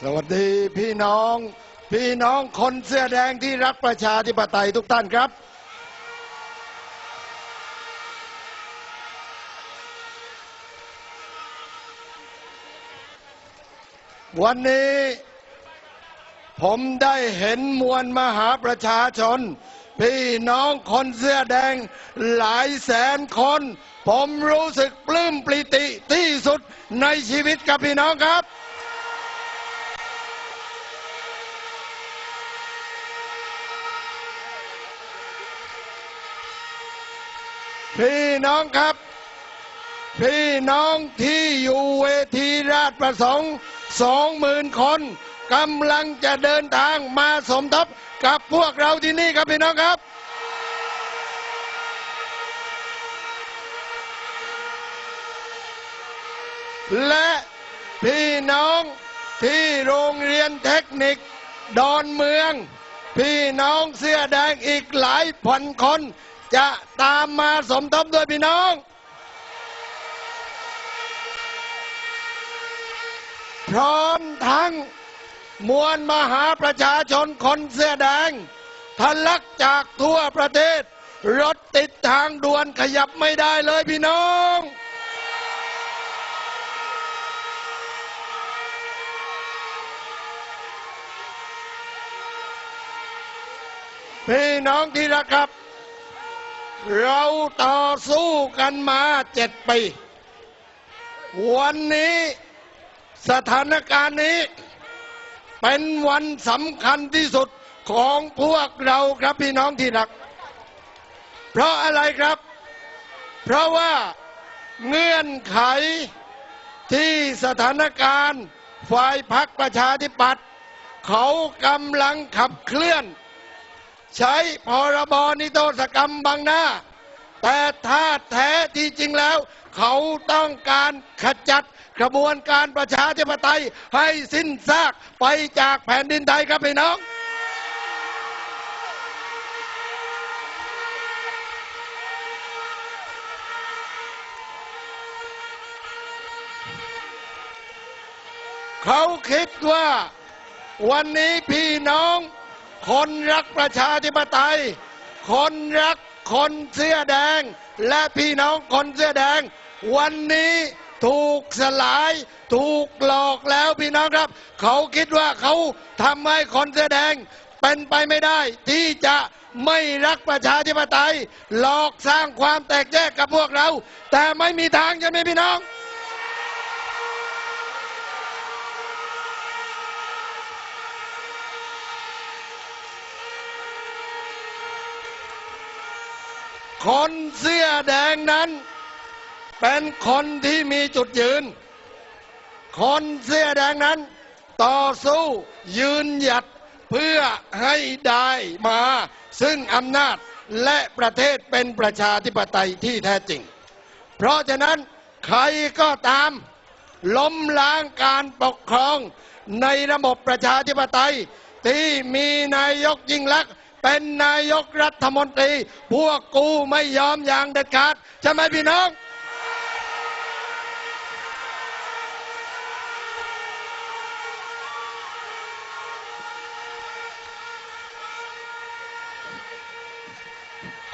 สวัสดีพี่น้อง พี่น้องคนเสื้อแดงที่รักประชาธิปไตยทุกท่านครับ วันนี้ผมได้เห็นมวลมหาประชาชน พี่น้องคนเสื้อแดงหลายแสนคน ผมรู้สึกปลื้มปลิติที่สุดในชีวิตกับพี่น้องครับพี่น้องครับ พี่น้องที่อยู่เวทีราชประสงค์สองหมื่นคน กำลังจะเดินทางมาสมทบกับพวกเราที่นี่ครับพี่น้องครับ และพี่น้องที่โรงเรียนเทคนิคดอนเมือง พี่น้องเสื้อแดงอีกหลายพันคน จะตามมาสมทบด้วยพี่น้อง พร้อมทั้ง มวลมหาประชาชนคนเสื้อแดงทะลักจากทั่วประเทศ รถติดทางด่วนขยับไม่ได้เลยพี่น้อง พี่น้องที่รักครับ เราต่อสู้กันมาเจ็ดปี วันนี้สถานการณ์นี้ เป็นวันสำคัญที่สุดของพวกเราครับพี่น้องที่รัก เพราะอะไรครับ เพราะว่าเงื่อนไขที่สถานการณ์ฝ่ายพักประชาธิปัตย์เขากำลังขับเคลื่อน ใช้พรบนิโทษกรรมบางหน้า แต่ถ้าแท้ที่จริงแล้ว เขาต้องการขจัด กระบวนการประชาธิปไตยให้สิ้นซากไปจากแผ่นดินไทยครับพี่น้องเขาคิดว่าวันนี้พี่น้อง คนรักประชาธิปไตย คนรักคนเสื้อแดง และพี่น้องคนเสื้อแดง วันนี้ ถูกสลาย ถูกหลอกแล้วพี่น้องครับ เขาคิดว่าเขาทำให้คนเสื้อแดง เป็นไปไม่ได้ ที่จะไม่รักประชาธิปไตย หลอกสร้างความแตกแยกกับพวกเรา แต่ไม่มีทางใช่ไหมพี่น้องคนเสื้อแดงนั้น เป็นคนที่มีจุดยืน คนเสื้อแดงนั้น ต่อสู้ยืนหยัดเพื่อให้ได้มา ซึ่งอำนาจและประเทศเป็นประชาธิปไตยที่แท้จริง เพราะฉะนั้นใครก็ตาม ล้มล้างการปกครองในระบบประชาธิปไตย ที่มีนายกยิ่งลักษณ์เป็นนายกรัฐมนตรี พวกกูไม่ยอมอย่างเด็ดขาดใช่ไหมพี่น้อง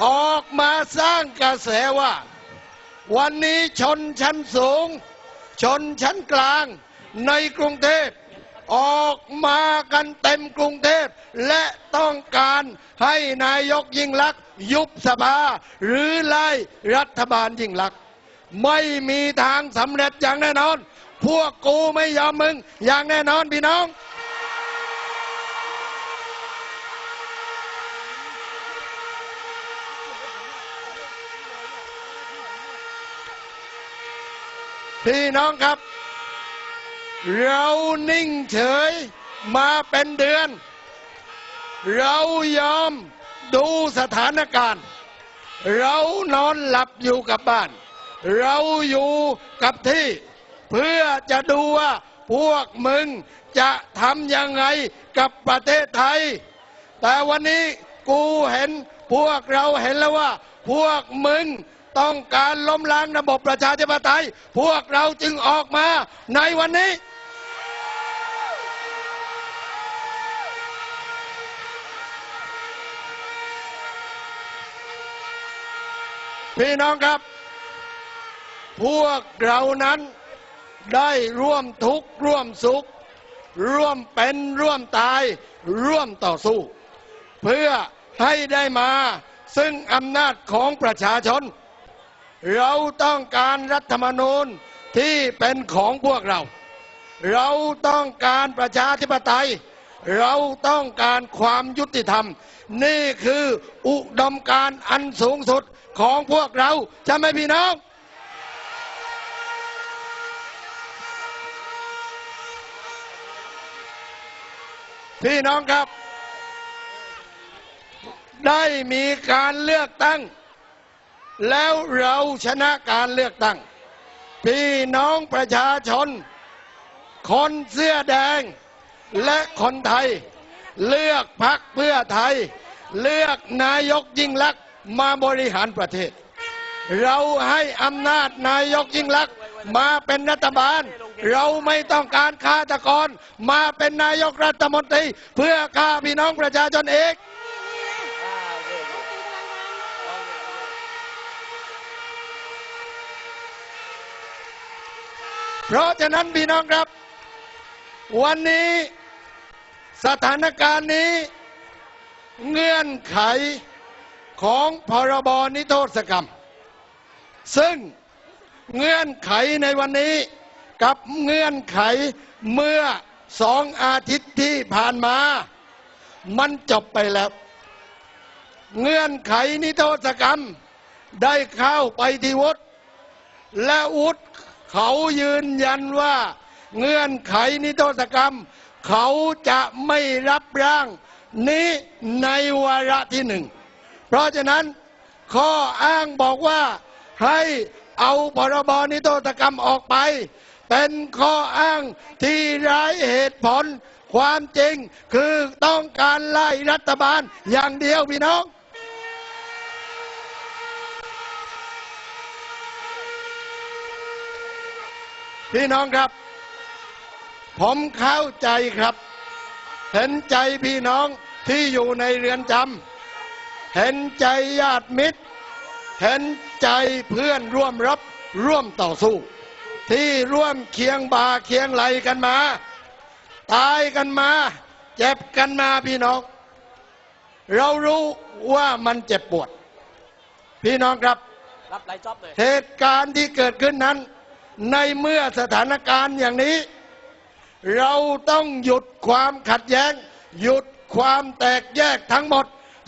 ออกมาสร้างกระแสว่า วันนี้ชนชั้นสูง ชนชั้นกลางในกรุงเทพออกมากันเต็มกรุงเทพและต้องการให้นายกยิ่งลักษณ์ยุบสภา หรือไล่รัฐบาลยิ่งลักษณ์ไม่มีทางสำเร็จอย่างแน่นอน พวกกูไม่ยอมมึงอย่างแน่นอนพี่น้อง พี่น้องครับ เรานิ่งเฉยมาเป็นเดือน เรายอมดูสถานการณ์ เรานอนหลับอยู่กับบ้าน เราอยู่กับที่ เพื่อจะดูว่าพวกมึงจะทำยังไงกับประเทศไทย แต่วันนี้กูเห็นพวกเราเห็นแล้วว่า พวกมึง ต้องการล้มล้างระบบประชาธิปไตย พวกเราจึงออกมาในวันนี้ พี่น้องครับ พวกเรานั้นได้ร่วมทุกข์ร่วมสุข ร่วมเป็นร่วมตาย ร่วมต่อสู้ เพื่อให้ได้มาซึ่งอำนาจของประชาชน เราต้องการรัฐธรรมนูญที่เป็นของพวกเรา เราต้องการประชาธิปไตย เราต้องการความยุติธรรม นี่คืออุดมการณ์อันสูงสุดของพวกเราใช่ไหมพี่น้องพี่น้องครับ ได้มีการเลือกตั้ง แล้วเราชนะการเลือกตั้ง พี่น้องประชาชน คนเสื้อแดง และคนไทย เลือกพักเพื่อไทย เลือกนายกยิ่งลักษณ์มาบริหารประเทศ เราให้อำนาจนายกยิ่งลักษณ์มาเป็นรัฐบาล เราไม่ต้องการฆาตกร มาเป็นนายกรัฐมนตรี เพื่อฆ่าพี่น้องประชาชนเอง เพราะฉะนั้นพี่น้องครับ วันนี้สถานการณ์นี้เงื่อนไขของพรบนิโทษกรรม ซึ่งเงื่อนไขในวันนี้กับเงื่อนไขเมื่อสองอาทิตย์ที่ผ่านมา มันจบไปแล้ว เงื่อนไขนิโทษกรรมได้เข้าไปที่วุฒิและวุฒิ เขายืนยันว่า เงื่อนไขนิโทษกรรม เขาจะไม่รับร่างนี้ในวาระที่หนึ่ง เพราะฉะนั้นข้ออ้างบอกว่าให้เอาพรบนิโทษกรรมออกไป เป็นข้ออ้างที่ไร้เหตุผล ความจริงคือต้องการไล่รัฐบาลอย่างเดียวพี่น้อง พี่น้องครับ ผมเข้าใจครับ เห็นใจพี่น้องที่อยู่ในเรือนจำเห็นใจญาติมิตร เห็นใจเพื่อนร่วมรบร่วมต่อสู้ ที่ร่วมเคียงบ่าเคียงไหลกันมา ตายกันมา เจ็บกันมาพี่น้อง เรารู้ว่ามันเจ็บปวด พี่น้องครับ รับหลายจ็อบเลยเหตุการณ์ที่เกิดขึ้นนั้น ในเมื่อสถานการณ์อย่างนี้ เราต้องหยุดความขัดแย้ง หยุดความแตกแยกทั้งหมด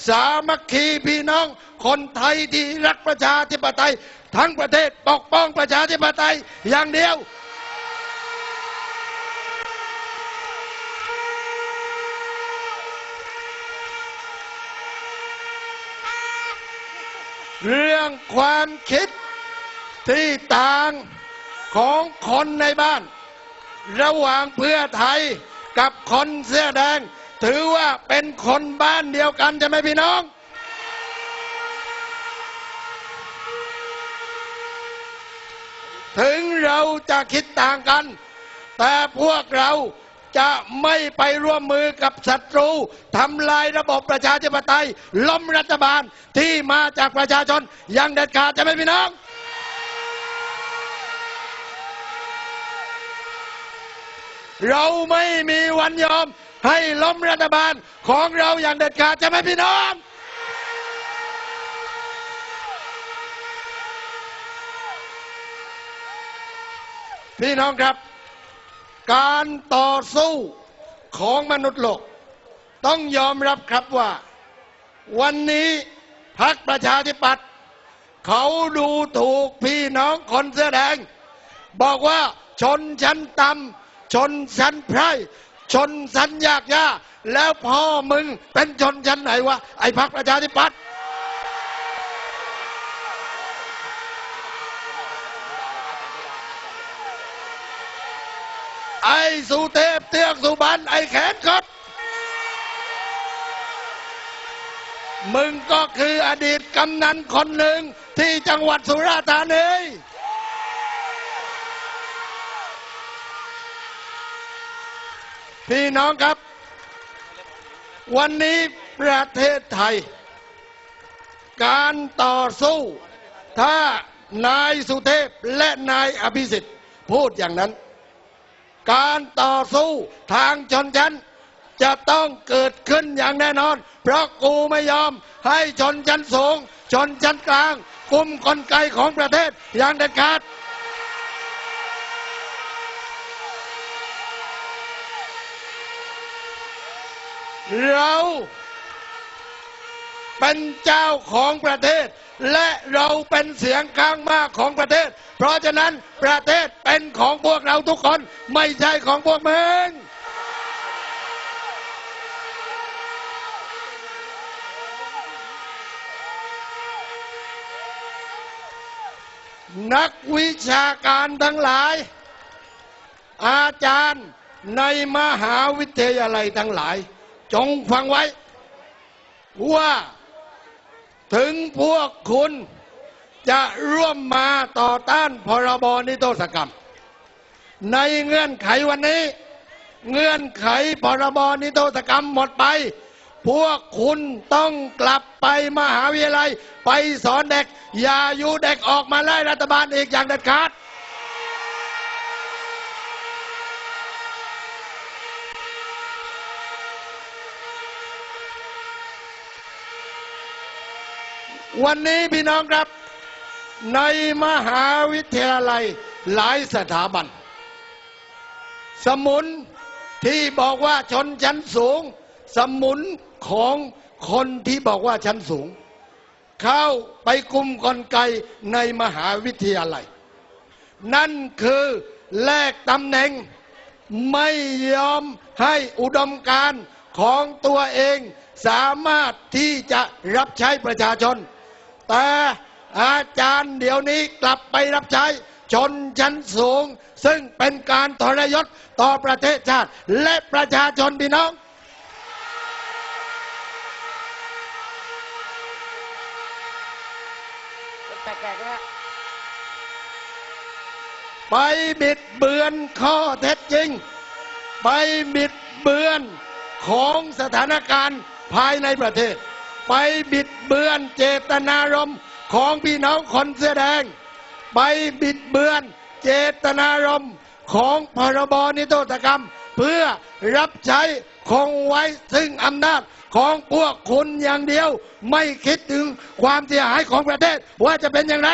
สามัคคีพี่น้อง คนไทยที่รักประชาธิปไตย ทั้งประเทศปกป้องประชาธิปไตยอย่างเดียวเรื่องความคิดที่ต่าง ของคนในบ้าน ระหว่างเพื่อไทยกับคนเสื้อแดง ถือว่าเป็นคนบ้านเดียวกันใช่ไหมพี่น้อง ถึงเราจะคิดต่างกัน แต่พวกเราจะไม่ไปร่วมมือกับศัตรูทำลายระบบประชาธิปไตยล้มรัฐบาลที่มาจากประชาชนอย่างเด็ดขาดใช่ไหมพี่น้อง เราไม่มีวันยอม ให้ล้มรัฐบาลของเราอย่างเด็ดขาดใช่ไหมพี่น้องพี่น้องครับ การต่อสู้ของมนุษย์โลก ต้องยอมรับครับว่า วันนี้พรรคประชาธิปัตย์เขาดูถูกพี่น้องคนเสื้อแดง บอกว่าชนชั้นต่ำ ชนชั้นไพร่ชนชั้นยากยาแล้วพ่อมึงเป็นชนชั้นไหนวะไอ้พรรคประชาธิปัตย์ไอ้สุเทพเทือกสุบรรณไอ้แขนคดมึงก็คืออดีตกำนันคนหนึ่งที่จังหวัดสุราษฎร์ธานี พี่น้องครับ วันนี้ประเทศไทย การต่อสู้ ถ้านายสุเทพและนายอภิสิทธิ์พูดอย่างนั้น การต่อสู้ทางชนชั้นจะต้องเกิดขึ้นอย่างแน่นอน เพราะกูไม่ยอมให้ชนชั้นสูง ชนชั้นกลางกุมกลไกของประเทศอย่างเด็ดขาด เราเป็นเจ้าของประเทศ และเราเป็นเสียงข้างมากของประเทศ เพราะฉะนั้นประเทศเป็นของพวกเราทุกคนไม่ใช่ของพวกมึงนักวิชาการทั้งหลาย อาจารย์ในมหาวิทยาลัยทั้งหลาย จงฟังไว้ ว่า ถึงพวกคุณจะร่วมมาต่อต้านพรบนิรโทษกรรม ในเงื่อนไขวันนี้ เงื่อนไขพรบนิรโทษกรรมหมดไป พวกคุณต้องกลับไปมหาวิทยาลัย ไปสอนเด็ก อย่าอยู่เด็กออกมาไล่รัฐบาลอีกอย่างเด็ดขาด วันนี้พี่น้องครับ ในมหาวิทยาลัยหลายสถาบัน สมุนที่บอกว่าชนชั้นสูง สมุนของคนที่บอกว่าชั้นสูง เข้าไปกุมกลไกในมหาวิทยาลัย นั่นคือแลกตำแหน่ง ไม่ยอมให้อุดมการของตัวเองสามารถที่จะรับใช้ประชาชน แต่อาจารย์เดี๋ยวนี้กลับไปรับใช้ ชนชั้นสูง ซึ่งเป็นการทรยศต่อประเทศชาติ และประชาชนพี่น้องไปบิดเบือนข้อเท็จจริง ไปบิดเบือนของสถานการณ์ภายในประเทศ ไปบิดเบือนเจตนารมณ์ของพี่น้องคนเสื้อแดง ไปบิดเบือนเจตนารมณ์ของพรบนิรโทษกรรม เพื่อรับใช้คงไว้ซึ่งอำนาจของพวกคุณอย่างเดียว ไม่คิดถึงความเสียหายของประเทศว่าจะเป็นอย่างไร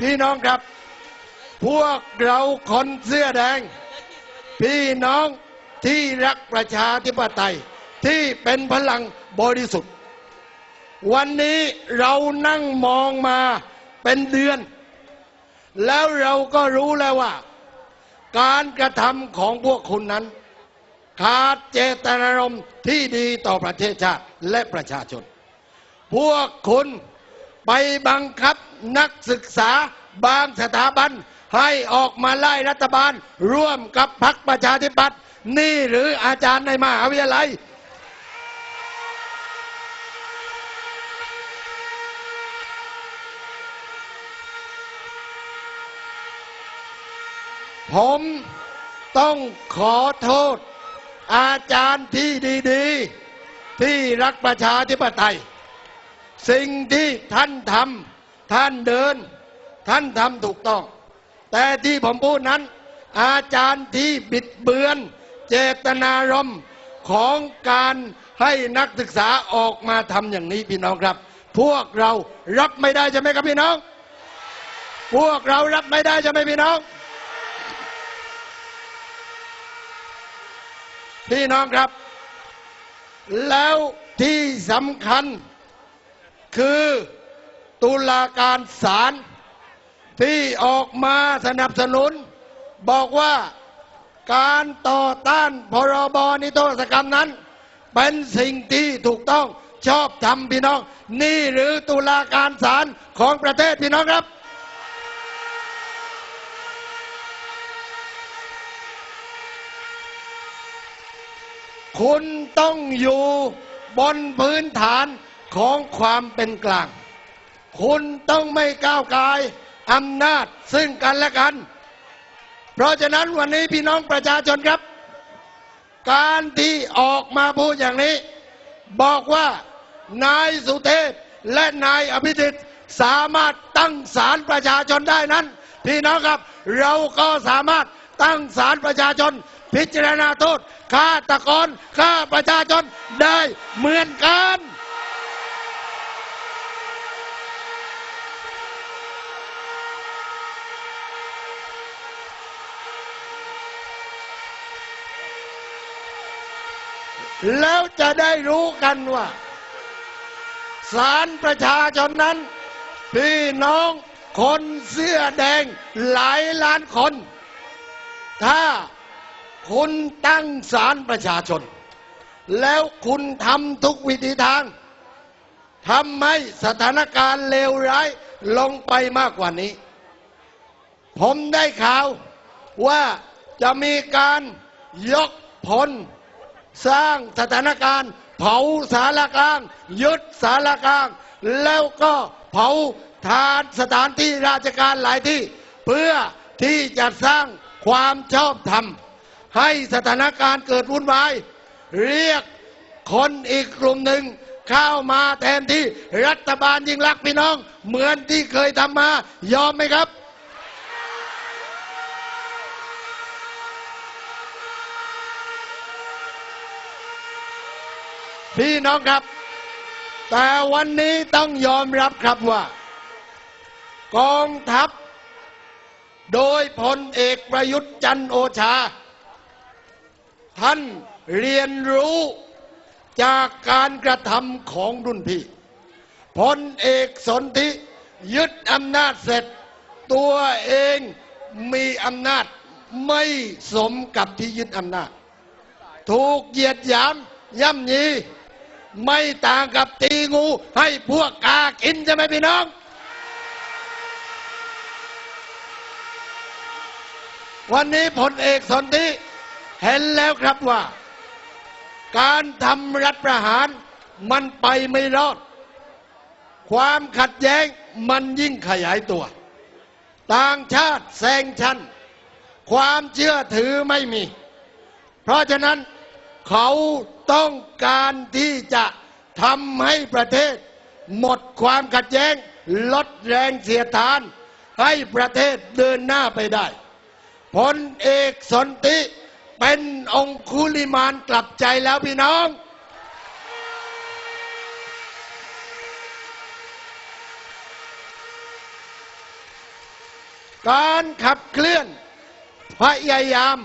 พี่น้องครับ พวกเราคนเสื้อแดง พี่น้องที่รักประชาธิปไตย ที่เป็นพลังบริสุทธิ์ วันนี้เรานั่งมองมาเป็นเดือน แล้วเราก็รู้แล้วว่า การกระทำของพวกคุณนั้น ขาดเจตนารมณ์ที่ดีต่อประเทศชาติและประชาชน พวกคุณไปบังคับนักศึกษาบางสถาบัน ให้ออกมาไล่รัฐบาล ร่วมกับพรรคประชาธิปัตย์นี่หรืออาจารย์ในมหาวิทยาลัย ผมต้องขอโทษ อาจารย์ที่ดีๆ ที่รักประชาธิปไตย สิ่งที่ท่านทำท่านเดิน ท่านทำถูกต้อง แต่ที่ผมพูดนั้น อาจารย์ที่บิดเบือน เจตนารมณ์ของการให้นักศึกษาออกมาทำอย่างนี้พี่น้องครับ พวกเรารับไม่ได้ใช่ไหมครับพี่น้อง พวกเรารับไม่ได้ใช่ไหมพี่น้อง พี่น้องครับ แล้วที่สำคัญคือตุลาการศาล ที่ออกมาสนับสนุน บอกว่าการต่อต้านพรบนิโทษกรรมนั้น เป็นสิ่งที่ถูกต้องชอบทำพี่น้อง นี่หรือตุลาการศาลของประเทศพี่น้องครับ คุณต้องอยู่บนพื้นฐานของความเป็นกลาง คุณต้องไม่ก้าวไกล อำนาจซึ่งกันและกัน เพราะฉะนั้นวันนี้พี่น้องประชาชนครับ การที่ออกมาพูดอย่างนี้ บอกว่านายสุเทพและนายอภิสิทธิ์สามารถตั้งศาลประชาชนได้นั้น พี่น้องครับ เราก็สามารถตั้งศาลประชาชน พิจารณาโทษฆาตกรฆ่าประชาชนได้เหมือนกัน แล้วจะได้รู้กันว่าศาลประชาชนนั้น พี่น้องคนเสื้อแดงหลายล้านคน ถ้าคุณตั้งศาลประชาชน แล้วคุณทำทุกวิธีทางทำให้สถานการณ์เลวร้ายลงไปมากกว่านี้ ผมได้ข่าวว่าจะมีการยกพล สร้างสถานการณ์ เผาสารกลาง ยึดสารกลาง แล้วก็เผาทานสถานที่ราชการหลายที่ เพื่อที่จะสร้างความชอบธรรม ให้สถานการณ์เกิดวุ่นวาย เรียกคนอีกกลุ่มหนึ่งเข้ามาแทนที่รัฐบาลยิ่งรักพี่น้อง เหมือนที่เคยทำมายอมไหมครับ พี่น้องครับ แต่วันนี้ต้องยอมรับครับว่า กองทัพ โดยพลเอกประยุทธ์จันโอชา ท่านเรียนรู้จากการกระทำของรุ่นพี่พลเอกสนธิยึดอำนาจเสร็จ ตัวเองมีอำนาจไม่สมกับที่ยึดอำนาจ ถูกเหยียดหยามย่ำยี ไม่ต่างกับตีงู ให้พวกกากินใช่ไหมพี่น้อง วันนี้พลเอกสนธิเห็นแล้วครับว่า การทำรัฐประหารมันไปไม่รอด ความขัดแย้งมันยิ่งขยายตัว ต่างชาติแซงชั้น ความเชื่อถือไม่มี เพราะฉะนั้น เขาต้องการที่จะทำให้ประเทศ หมดความขัดแย้ง ลดแรงเสียดทาน ให้ประเทศเดินหน้าไปได้พลเอกสนติเป็นองคุลิมานกลับใจแล้วพี่น้อง การขับเคลื่อนพยายาม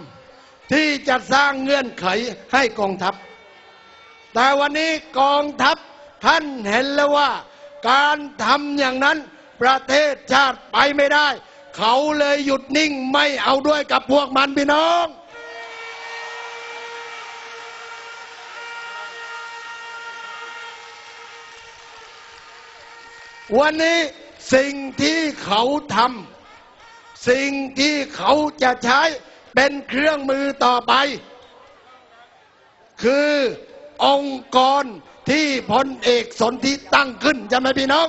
ที่จะสร้างเงื่อนไขให้กองทัพ แต่วันนี้กองทัพท่านเห็นแล้วว่า การทำอย่างนั้นประเทศชาติไปไม่ได้ เขาเลยหยุดนิ่งไม่เอาด้วยกับพวกมันพี่น้อง วันนี้สิ่งที่เขาทำสิ่งที่เขาจะใช้ เป็นเครื่องมือต่อไป คือองค์กรที่พลเอกสนธิตั้งขึ้นใช่ไหมพี่น้อง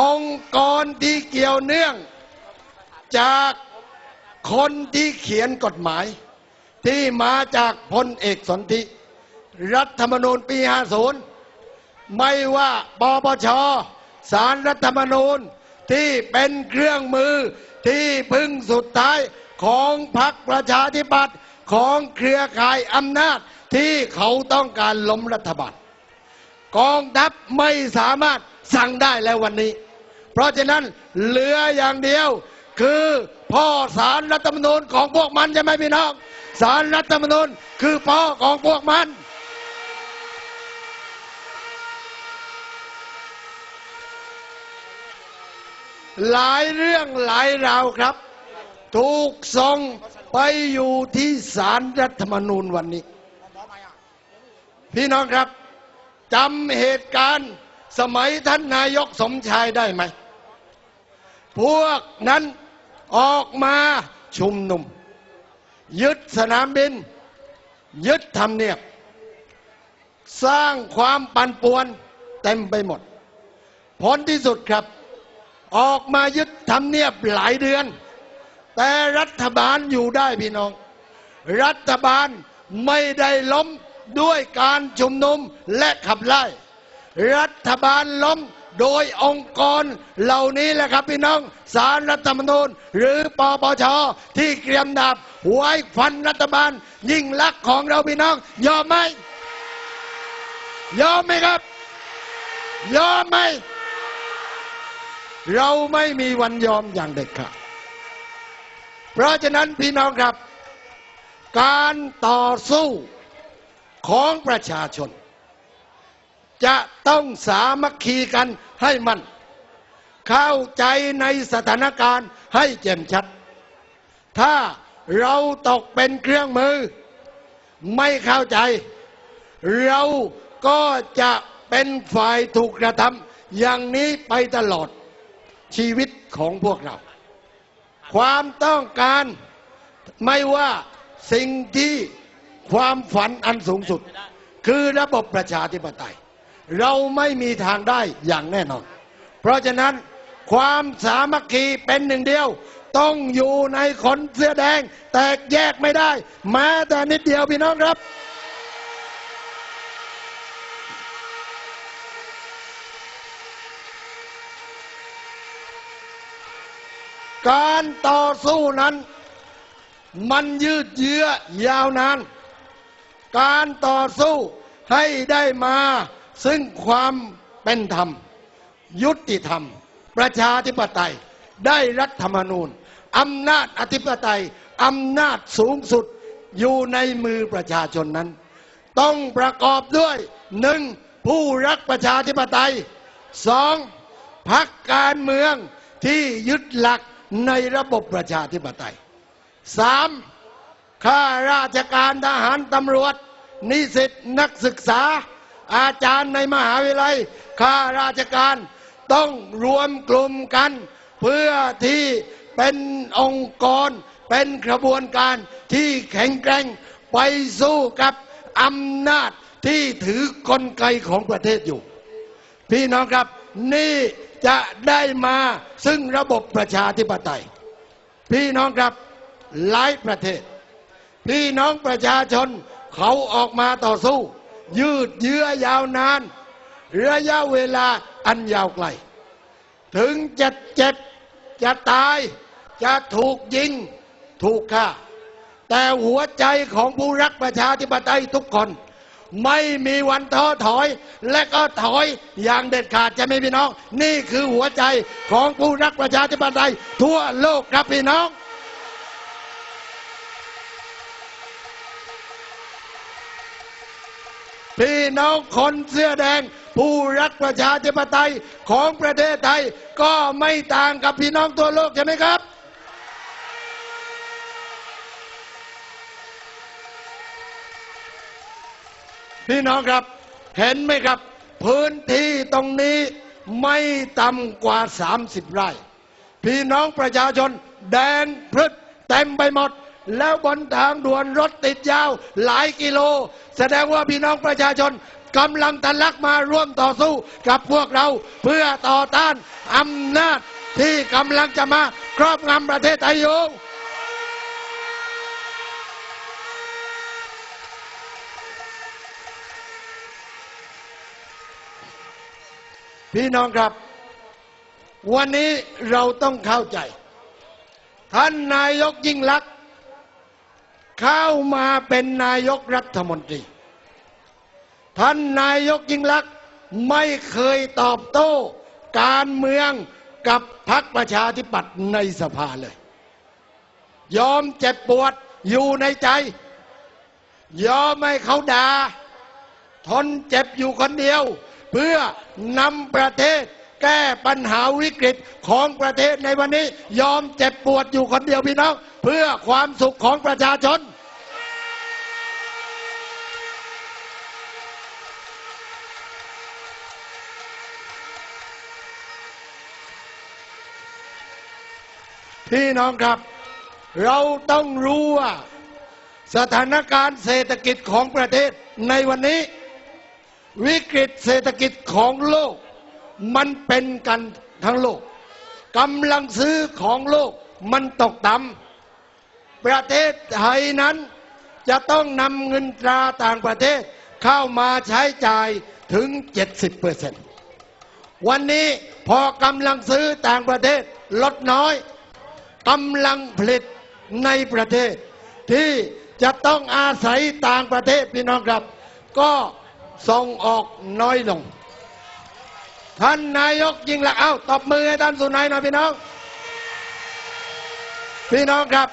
องค์กรที่เกี่ยวเนื่อง จากคนที่เขียนกฎหมาย ที่มาจากพลเอกสนธิรัฐธรรมนูญปี 50 ไม่ว่าปปช สารรัฐธรรมนูญที่เป็นเครื่องมือที่พึ่งสุดท้ายของพรรคประชาธิปัตย์ของเครือข่ายอำนาจที่เขาต้องการล้มรัฐบาลกองทัพไม่สามารถสั่งได้แล้ววันนี้ เพราะฉะนั้นเหลืออย่างเดียวคือพ่อสารรัฐธรรมนูญของพวกมันใช่ไหมพี่น้องสารรัฐธรรมนูญคือพ่อของพวกมัน หลายเรื่องหลายราวครับ ถูกส่งไปอยู่ที่ศาลรรัฐธรรมนูญวันนี้ พี่น้องครับจำเหตุการณ์สมัยท่านนายกสมชายได้ไหม พวกนั้นออกมาชุมนุม ยึดสนามบิน ยึดทำเนียบ สร้างความปั่นป่วนเต็มไปหมด ผลที่สุดครับ ออกมายึดทำเนียบหลายเดือน แต่รัฐบาลอยู่ได้พี่น้อง รัฐบาลไม่ได้ล้มด้วยการชุมนุมและขับไล่ รัฐบาลล้มโดยองค์กรเหล่านี้แหละครับพี่น้องสารรัฐธรรมนูญ หรือปปชที่เกรียมดาบไว้ฟันรัฐบาล ยิ่งลักษณ์ของเราพี่น้อง ยอมไหมยอมไหมครับ ยอมไหม เราไม่มีวันยอมอย่างเด็ดขาดเพราะฉะนั้นพี่น้องครับ การต่อสู้ของประชาชน จะต้องสามัคคีกันให้มัน เข้าใจในสถานการณ์ให้แจ่มชัด ถ้าเราตกเป็นเครื่องมือ ไม่เข้าใจ เราก็จะเป็นฝ่ายถูกกระทำอย่างนี้ไปตลอด ชีวิตของพวกเรา ความต้องการไม่ว่าสิ่งที่ความฝันอันสูงสุด คือระบบประชาธิปไตย เราไม่มีทางได้อย่างแน่นอน เพราะฉะนั้นความสามัคคีเป็นหนึ่งเดียว ต้องอยู่ในคนเสื้อแดง แตกแยกไม่ได้แม้แต่นิดเดียวพี่น้องครับ การต่อสู้นั้น มันยืดเยื้อยาวนาน การต่อสู้ให้ได้มาซึ่งความเป็นธรรม ยุติธรรม ประชาธิปไตย ได้รัฐธรรมนูญอำนาจอธิปไตยอำนาจสูงสุดอยู่ในมือประชาชนนั้น ต้องประกอบด้วยหนึ่งผู้รักประชาธิปไตยสองพักการเมืองที่ยึดหลัก ในระบบประชาธิปไตยสามข้าราชการทหารตำรวจ นิสิตนักศึกษา อาจารย์ในมหาวิทยาลัยข้าราชการต้องรวมกลุ่มกัน เพื่อที่เป็นองค์กร เป็นกระบวนการที่แข็งแกร่งไปสู้กับอำนาจที่ถือกลไกของประเทศอยู่ พี่น้องครับนี่ จะได้มาซึ่งระบบประชาธิปไตย พี่น้องครับหลายประเทศ พี่น้องประชาชนเขาออกมาต่อสู้ ยืดเยื้อยาวนาน ระยะเวลาอันยาวไกล ถึงจะเจ็บ จะตาย จะถูกยิง ถูกฆ่า แต่หัวใจของผู้รักประชาธิปไตยทุกคน ไม่มีวันท้อถอย และก็ถอยอย่างเด็ดขาดจะไม่พี่น้อง นี่คือหัวใจของผู้รักประชาธิปไตยทั่วโลกครับพี่น้องพี่น้องคนเสื้อแดง ผู้รักประชาธิปไตยของประเทศไทย ก็ไม่ต่างกับพี่น้องทั่วโลกใช่ไหมครับ พี่น้องครับ เห็นไหมครับ พื้นที่ตรงนี้ไม่ต่ำกว่า 30 ไร่ พี่น้องประชาชน แดงพรึดเต็มไปหมด แล้วบนทางด่วนรถติดยาวหลายกิโล แสดงว่าพี่น้องประชาชนกำลังทะลักมาร่วมต่อสู้กับพวกเราเพื่อต่อต้านอำนาจที่กำลังจะมาครอบงำประเทศไทยอยู่ พี่น้องครับ วันนี้เราต้องเข้าใจ ท่านนายกยิ่งลักษณ์เข้ามาเป็นนายกรัฐมนตรี ท่านนายกยิ่งลักษณ์ไม่เคยตอบโต้การเมืองกับพรรคประชาธิปัตย์ในสภาเลย ยอมเจ็บปวดอยู่ในใจ ยอมให้เขาด่าทนเจ็บอยู่คนเดียว เพื่อนำประเทศ แก้ปัญหาวิกฤตของประเทศในวันนี้ ยอมเจ็บปวดอยู่คนเดียวพี่น้องเพื่อความสุขของประชาชน พี่น้องครับ เราต้องรู้ว่า สถานการณ์เศรษฐกิจของประเทศในวันนี้ วิกฤตเศรษฐกิจของโลก มันเป็นกันทั้งโลกกำลังซื้อของโลกมันตกต่ำประเทศไทยนั้นจะต้องนำเงินตราต่างประเทศเข้ามาใช้จ่ายถึง 70%วันนี้พอกำลังซื้อต่างประเทศลดน้อยกำลังผลิตในประเทศ ที่จะต้องอาศัยต่างประเทศพี่น้องครับ ก็ ส่งออกน้อยลง ท่านนายกยิ่งละเอ้าตบมือให้ท่านสุนัยหน่อยพี่น้อง พี่น้องครับ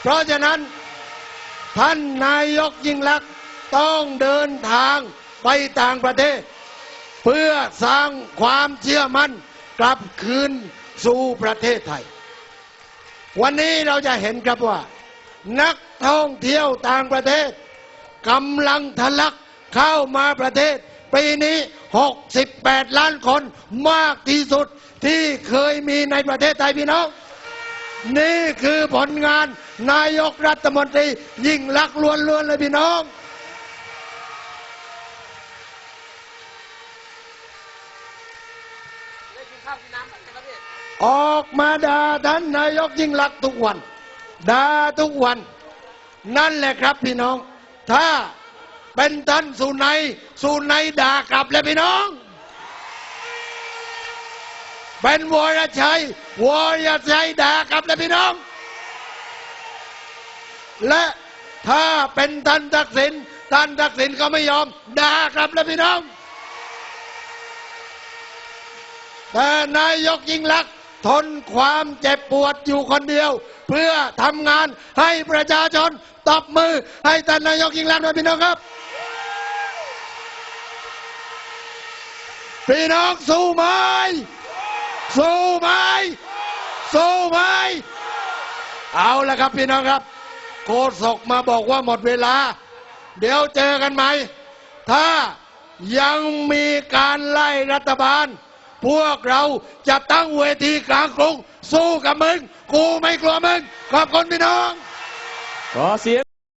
เพราะฉะนั้น ท่านนายกยิ่งลักษณ์ต้องเดินทางไปต่างประเทศ เพื่อสร้างความเชื่อมั่นกลับคืนสู่ประเทศไทย วันนี้เราจะเห็นครับว่า นักท่องเที่ยวต่างประเทศกำลังทะลัก เข้ามาประเทศ ปีนี้ 68 ล้านคนมากที่สุดที่เคยมีในประเทศไทยพี่น้อง นี่คือผลงานนายกรัฐมนตรี ยิ่งลักล้วนๆเลยพี่น้องออกมาด่าท่านนายกยิ่งลักษณ์ทุกวันด่าทุกวัน นั่นแหละครับพี่น้อง ถ้า เป็นท่านสุนัยสุนัยด่ากลับเลยพี่น้อง เป็นวรชัยวรชัยด่ากลับเลยพี่น้อง และถ้าเป็นท่านทักษิณท่านทักษิณก็ไม่ยอมด่ากลับเลยพี่น้องแต่นายกยิ่งลักษณ ทนความเจ็บปวดอยู่คนเดียว เพื่อทำงานให้ประชาชนตบมือให้ท่านนายกยิ่งลักษณ์ด้วยพี่น้องครับ พี่น้องสู้ไหมสู้ไหมสู้ไหมเอาละครับพี่น้องครับ โคศกมาบอกว่าหมดเวลา เดี๋ยวเจอกันไหม ถ้ายังมีการไล่รัฐบาล พวกเราจะตั้งเวทีกลางกรุงสู้กับมึง กูไม่กลัวมึง ขอบคุณพี่น้อง ขอเสียง